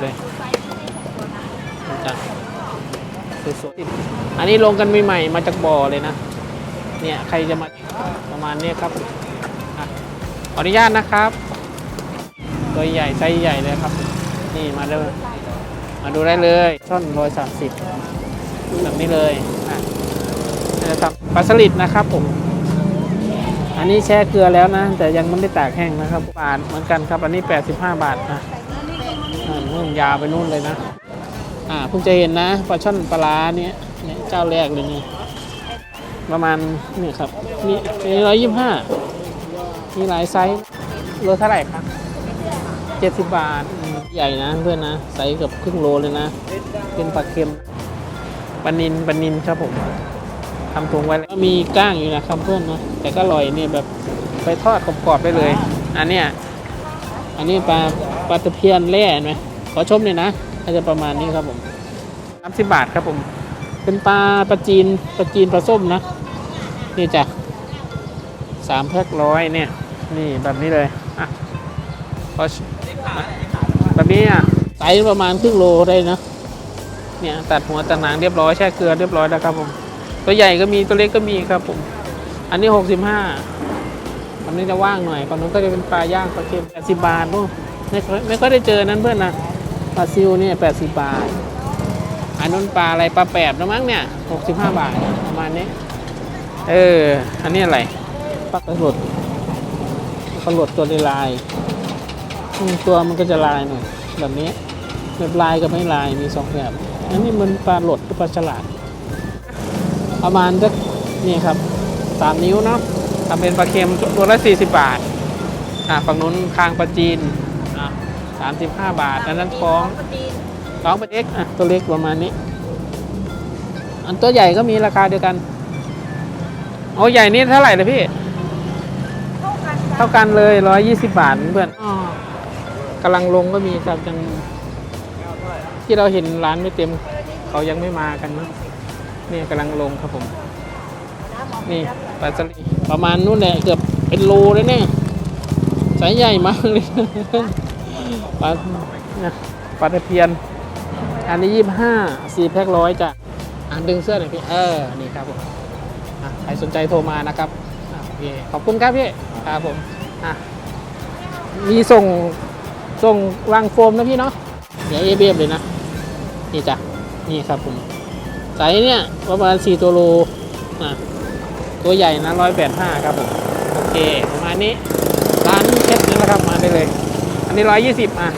เลยจ้ะสวยๆอันนี้ลงกันใหม่ๆมาจากบ่อเลยนะ เนี่ยใครจะมาประมาณนี้ครับขออนุญาตนะครับ ตัวใหญ่ไซส์ใหญ่เลยครับ นี่มาเลยมาดูได้เลยช่อนร้อยสามสิบแบบนี้เลยอะนี่นะครับปลาสลิดนะครับผม อันนี้แช่เกลือแล้วนะ แต่ยังไม่ได้ตากแห้งนะครับบาทเหมือนกันครับ อันนี้ 85 บาทนะอ่านู่น ยาวไปนู่นเลยนะ อ่าเพิ่งจะเห็นนะปลาช่อนปลาร้าเนี่ยเนี่ยเจ้าแรกเลยนี่ประมาณนี่ครับนี่นี่ร้อยยี่ห้ามีหลายไซส์โลเท่าไหร่ครับเจ็ดสิบบาทใหญ่นะเพื่อนนะไซส์กับครึ่งโลเลยนะ เป็นปลาเค็มปลานินปลานินครับผมทำถุงไว้แล้วมีก้างอยู่นะครับเพื่อนนะแต่ก็อร่อยเนี่ยแบบไปทอดกรอบๆได้เลย อันเนี้ยอันนี้ปลาปลาตะเพียนแร่เห็นไหม ขอชมเลยนะก็จะประมาณนี้ครับผมสามสิบบาทครับผม เป็นปลาปลาจีนปลาจีนปลาส้มนะ นี่จ้ะสามแพ็คร้อยเนี่ย นี่แบบนี้เลยอะขอชอะแบบนี้อะไซส์ประมาณครึ่งโลได้นะเนี่ยตัดหัวตัดหนังเรียบร้อยแช่เกลือเรียบร้อยแล้วครับผม ตัวใหญ่ก็มีตัวเล็กก็มีครับผม อันนี้หกสิบห้าอันนี้จะว่างหน่อยฝั่งนู้นก็จะเป็นปลาย่างปลาเค็มแปดสิบบาทนู่นไม่ค่อยไม่ค่อยได้เจอนั้นเพื่อนนะ ปลาซิวเนี่ยแปดสิบบาทอันนู้นปลาอะไรปลาแปบนะมั้งเนี่ยหกสิบห้าบาทประมาณนี้ เออ อันนี้อะไรปลากระหลดปลากระหลดตัวลายๆอืมตัวมันก็จะลายหน่อยแบบนี้แบบลายกับไม่ลายมีสองแบบอันนี้มันปลาหลดหรือปลาฉลาด ประมาณสักนี่ครับสามนิ้วเนาะทำเป็นปลาเค็มตัวละสี่สิบบาทอ่าฝั่งนู้นคางปลาจีนอ่า สามสิบห้าบาท อันนั้นท้องท้องเป็นเอ็กอะตัวเล็กประมาณนี้ อันตัวใหญ่ก็มีราคาเดียวกันโอ้ใหญ่นี่เท่าไหร่เลยพี่ เท่ากันเลยร้อยยี่สิบบาทเพื่อนอ๋อกำลังลงก็มีครับยังที่เราเห็นร้านไม่เต็ม เขายังไม่มากันเนอะนี่กำลังลงครับผม นี่ปลาสลิดประมาณนู้นแหละเกือบเป็นโลเลยเนี่ยสายใหญ่มากเลย ปลาเนี่ยปลาตะเพียน อันนี้ยี่ห้าสี่แพ็คร้อยจ้ะอ่านดึงเสื้อหน่อยพี่เออนี่ครับผมใครสนใจโทรมานะครับโอเคขอบคุณครับพี่ครับผมมีส่งส่งรังโฟมนะพี่เนาะเดี๋ยวเอเบฟเลยนะนี่จ้ะนี่ครับผมไซส์เนี่ยประมาณ4ตัวโลอะตัวใหญ่นะ185ครับผมโอเคประมาณนี้ร้านเพชรนี่แหละครับมาได้เลย อันนี้120อะ